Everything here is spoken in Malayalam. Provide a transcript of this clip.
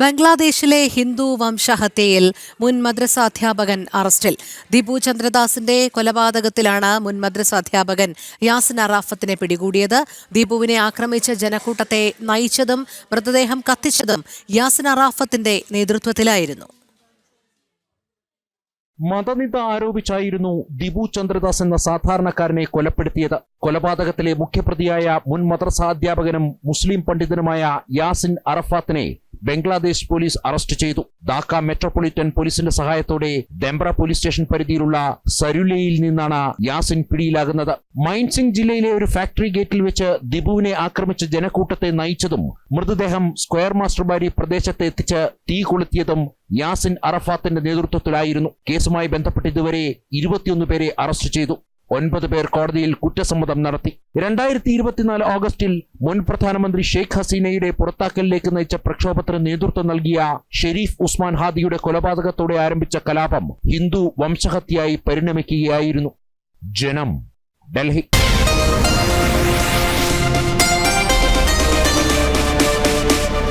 ബംഗ്ലാദേശിലെ ഹിന്ദു വംശഹത്യയിൽ മുൻ മദ്രസ അധ്യാപകൻ അറസ്റ്റിൽ. ദീപു ചന്ദ്രദാസിന്റെ കൊലപാതകത്തിലാണ് മുൻ മദ്രസ അധ്യാപകൻ യാസിൻ അറാഫത്തിനെ പിടികൂടിയത്. ദീപുവിനെ ആക്രമിച്ച ജനക്കൂട്ടത്തെ നയിച്ചതും മൃതദേഹം കത്തിച്ചതും യാസിൻ അറാഫത്തിന്റെ നേതൃത്വത്തിലായിരുന്നു. മതനിന്ദ ആരോപിച്ചായിരുന്നു ദിബു ചന്ദ്രദാസ് എന്ന സാധാരണക്കാരനെ കൊലപ്പെടുത്തിയത്. കൊലപാതകത്തിലെ മുഖ്യപ്രതിയായ മുൻ മദ്രസ അധ്യാപകനും മുസ്ലിം പണ്ഡിതനുമായ യാസിൻ അറഫാത്തിനെ ബംഗ്ലാദേശ് പോലീസ് അറസ്റ്റ് ചെയ്തു. ധാക്ക മെട്രോപൊളിറ്റൻ പോലീസിന്റെ സഹായത്തോടെ ഡെംബ്ര പോലീസ് സ്റ്റേഷൻ പരിധിയിലുള്ള സരുലയിൽ നിന്നാണ് യാസിൻ പിടിയിലാകുന്നത്. മൈൻസിംഗ് ജില്ലയിലെ ഒരു ഫാക്ടറി ഗേറ്റിൽ വെച്ച് ദിബുവിനെ ആക്രമിച്ച ജനക്കൂട്ടത്തെ നയിച്ചതും മൃതദേഹം സ്ക്വയർ മാസ്റ്റർ ബാരി പ്രദേശത്ത് എത്തിച്ച് തീ കൊളുത്തിയതും യാസിൻ അറഫാത്തിന്റെ നേതൃത്വത്തിലായിരുന്നു. കേസുമായി ബന്ധപ്പെട്ട് ഇതുവരെ ഇരുപത്തിയൊന്ന് പേരെ അറസ്റ്റ് ചെയ്തു. ഒൻപത് പേർ കോടതിയിൽ കുറ്റസമ്മതം നടത്തി. രണ്ടായിരത്തി ഇരുപത്തിനാല് ഓഗസ്റ്റിൽ മുൻ പ്രധാനമന്ത്രി ഷെയ്ഖ് ഹസീനയുടെ പുറത്താക്കലിലേക്ക് നയിച്ച പ്രക്ഷോഭത്തിന് നേതൃത്വം നൽകിയ ഷെരീഫ് ഉസ്മാൻ ഹാദിയുടെ കൊലപാതകത്തോടെ ആരംഭിച്ച കലാപം ഹിന്ദു വംശഹത്യയായി പരിണമിക്കുകയായിരുന്നു. ജനം ഡൽഹി.